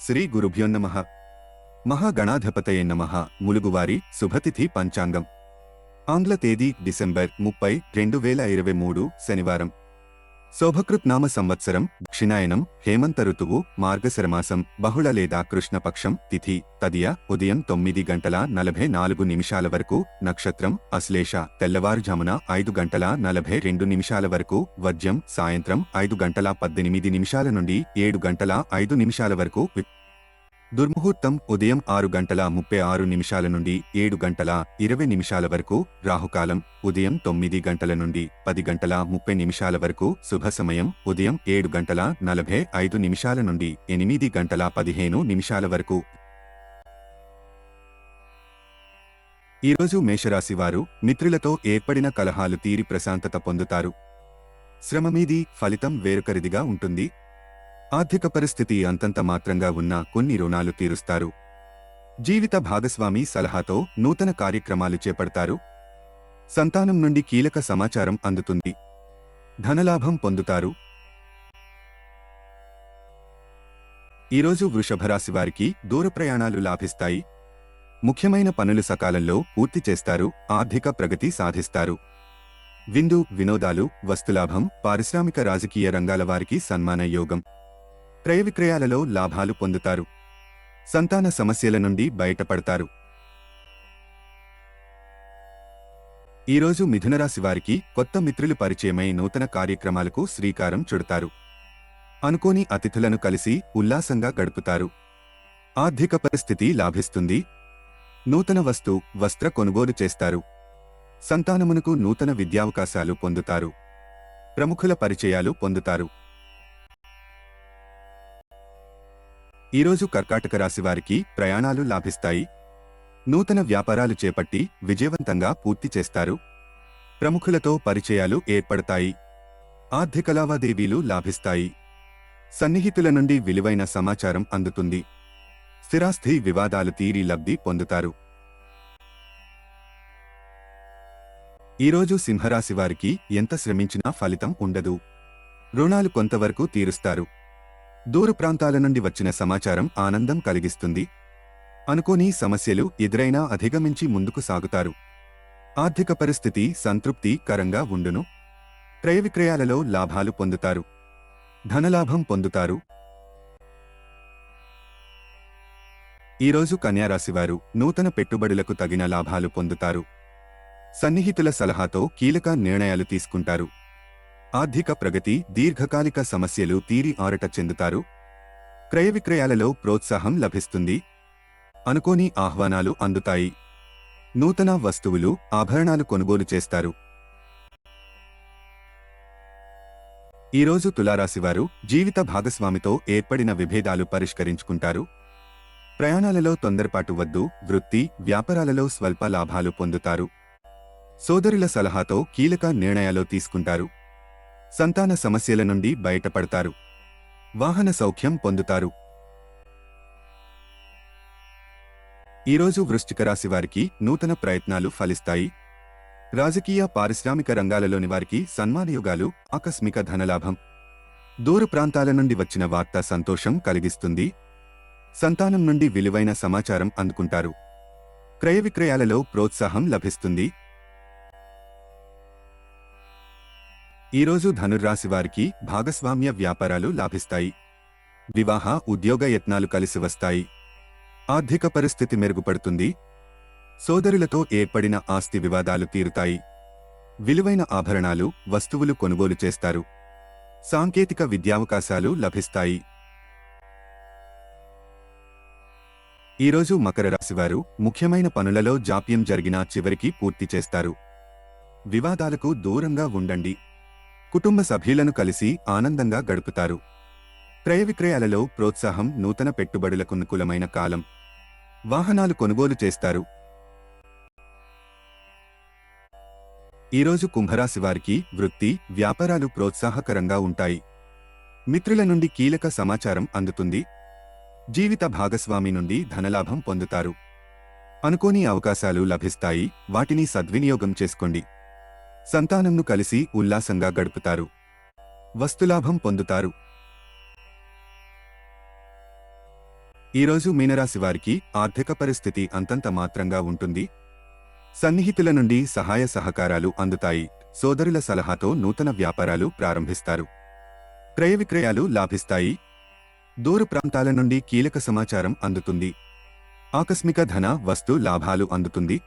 శ్రీ గురుభ్యోన్నమ మహాగణాధిపతయ నమ. ములుగువారి శుభతిథి పంచాంగం. ఆంగ్ల తేదీ డిసెంబర్ ముప్పై రెండు వేల ఇరవై మూడు శనివారం. శోభకృత్ నామ సంవత్సరం క్షిణాయనం హేమంత ఋతువు మార్గశరమాసం బహుళ లేదా కృష్ణపక్షం తిథి తదియ ఉదయం తొమ్మిది గంటల నలభై నాలుగు నిమిషాల వరకు నక్షత్రం అశ్లేష తెల్లవారుజామున ఐదు గంటల నలభై రెండు నిమిషాల వరకు వజ్యం సాయంత్రం ఐదు గంటల పద్దెనిమిది నిమిషాల నుండి ఏడు గంటల ఐదు నిమిషాల వరకు దుర్ముహూర్తం ఉదయం ఆరు గంటల ముప్పై ఆరు నిమిషాల నుండి ఏడు గంటల ఇరవై నిమిషాల వరకు రాహుకాలం ఉదయం తొమ్మిది గంటల నుండి పది గంటల ముప్పై నిమిషాల వరకు శుభ సమయం ఉదయం ఏడు గంటల నలభై ఐదు నిమిషాల నుండి ఎనిమిది గంటల పదిహేను నిమిషాల వరకు. ఈరోజు మేషరాశి వారు మిత్రులతో ఏర్పడిన కలహాలు తీరి ప్రశాంతత పొందుతారు. శ్రమ మీది ఫలితం వేరొకరిదిగా ఉంటుంది. ఆర్థిక పరిస్థితి అంతంత మాత్రంగా ఉన్న కొన్ని రుణాలు తీరుస్తారు. జీవిత భాగస్వామి సలహాతో నూతన కార్యక్రమాలు చేపడతారు. సంతానం నుండి కీలక సమాచారం అందుతుంది. ధనలాభం పొందుతారు. ఈరోజు వృషభరాశి వారికి దూర ప్రయాణాలు లాభిస్తాయి. ముఖ్యమైన పనులు సకాలంలో పూర్తి చేస్తారు. ఆర్థిక ప్రగతి సాధిస్తారు. విందు వినోదాలు వస్తులాభం పారిశ్రామిక రాజకీయ రంగాల వారికి సన్మాన యోగం. క్రయ విక్రయాలలో లాభాలు పొందుతారు. సంతాన సమస్యల నుండి బయటపడతారు. ఈరోజు మిథునరాశి వారికి కొత్త మిత్రులు పరిచయమై నూతన కార్యక్రమాలకు శ్రీకారం చుడతారు. అనుకోని అతిథులను కలిసి ఉల్లాసంగా గడుపుతారు. ఆర్థిక పరిస్థితి లాభిస్తుంది. నూతన వస్తు వస్త్ర కొనుగోలు చేస్తారు. సంతానమునకు నూతన విద్యావకాశాలు పొందుతారు. ప్రముఖుల పరిచయాలు పొందుతారు. ఈరోజు కర్కాటక రాశి వారికి ప్రయాణాలు లాభిస్తాయి. నూతన వ్యాపారాలు చేపట్టి విజయవంతంగా పూర్తి చేస్తారు. ప్రముఖులతో పరిచయాలు ఏర్పడతాయి. ఆర్థిక లావాదేవీలు లాభిస్తాయి. సన్నిహితుల నుండి విలువైన సమాచారం అందుతుంది. స్థిరాస్థి వివాదాలు తీరి లబ్ధి పొందుతారు. ఈరోజు సింహరాశి వారికి ఎంత శ్రమించినా ఫలితం ఉండదు. రుణాలు కొంతవరకు తీరుస్తారు. దూర ప్రాంతాల నుండి వచ్చిన సమాచారం ఆనందం కలిగిస్తుంది. అనుకోని సమస్యలు ఎదురైనా అధిగమించి ముందుకు సాగుతారు. ఆర్థిక పరిస్థితి సంతృప్తి కరంగా ఉండును. క్రయ విక్రయాలలో లాభాలు పొందుతారు. ధనలాభం పొందుతారు. ఈరోజు కన్యారాశివారు నూతన పెట్టుబడులకు తగిన లాభాలు పొందుతారు. సన్నిహితుల సలహాతో కీలక నిర్ణయాలు తీసుకుంటారు. ఆర్థిక ప్రగతి దీర్ఘకాలిక సమస్యలు తీరి ఆరట చెందుతారు. క్రయ విక్రయాలలో ప్రోత్సాహం లభిస్తుంది. అనుకోని ఆహ్వానాలు అందుతాయి. నూతన వస్తువులు ఆభరణాలు కొనుగోలు చేస్తారు. ఈరోజు తులారాశివారు జీవిత భాగస్వామితో ఏర్పడిన విభేదాలు పరిష్కరించుకుంటారు. ప్రయాణాలలో తొందరపాటు వద్దు వృత్తి వ్యాపారాలలో స్వల్ప లాభాలు పొందుతారు. సోదరుల సలహాతో కీలక నిర్ణయాలు తీసుకుంటారు. సంతాన సమస్యల నుండి బయటపడతారు. వాహన సౌఖ్యం పొందుతారు. ఈరోజు వృశ్చిక రాశి వారికి నూతన ప్రయత్నాలు ఫలిస్తాయి. రాజకీయ పారిశ్రామిక రంగాలలోని వారికి సన్మానయుగాలు ఆకస్మిక ధనలాభం. దూర ప్రాంతాల నుండి వచ్చిన వార్త సంతోషం కలిగిస్తుంది. సంతానం నుండి విలువైన సమాచారం అందుకుంటారు. క్రయ విక్రయాలలో ప్రోత్సాహం లభిస్తుంది. ఈరోజు ధనుర్రాశి వారికి భాగస్వామ్య వ్యాపారాలు లాభిస్తాయి. వివాహ ఉద్యోగ యత్నాలు కలిసి వస్తాయి. ఆర్థిక పరిస్థితి మెరుగుపడుతుంది. సోదరులతో ఏర్పడిన ఆస్తి వివాదాలు తీరుతాయి. విలువైన ఆభరణాలు వస్తువులు కొనుగోలు చేస్తారు. సాంకేతిక విద్యావకాశాలు లభిస్తాయి. ఈరోజు మకర రాశివారు ముఖ్యమైన పనులలో జాప్యం జరిగినా చివరికి పూర్తి చేస్తారు. వివాదాలకు దూరంగా ఉండండి. కుటుంబ సభ్యులను కలిసి ఆనందంగా గడుపుతారు. క్రయ విక్రయాలలో ప్రోత్సాహం నూతన పెట్టుబడులకు అనుకూలమైన కాలం. వాహనాలు కొనుగోలు చేస్తారు. ఈరోజు కుంభరాశి వారికి వృత్తి వ్యాపారాలు ప్రోత్సాహకరంగా ఉంటాయి. మిత్రుల నుండి కీలక సమాచారం అందుతుంది. జీవిత భాగస్వామి నుండి ధనలాభం పొందుతారు. అనుకోని అవకాశాలు లభిస్తాయి. వాటిని సద్వినియోగం చేసుకోండి. సంతానంను కలిసి ఉల్లాసంగా గడుపుతారు. వస్తులాభం పొందుతారు. ఈరోజు మీనరాశి వారికి ఆర్థిక పరిస్థితి అంతంత మాత్రంగా ఉంటుంది. సన్నిహితుల నుండి సహాయ సహకారాలు అందుతాయి. సోదరుల సలహాతో నూతన వ్యాపారాలు ప్రారంభిస్తారు. క్రయ విక్రయాలు లాభిస్తాయి. దూర ప్రాంతాల నుండి కీలక సమాచారం అందుతుంది. ఆకస్మిక ధన వస్తు లాభాలు అందుతుంది.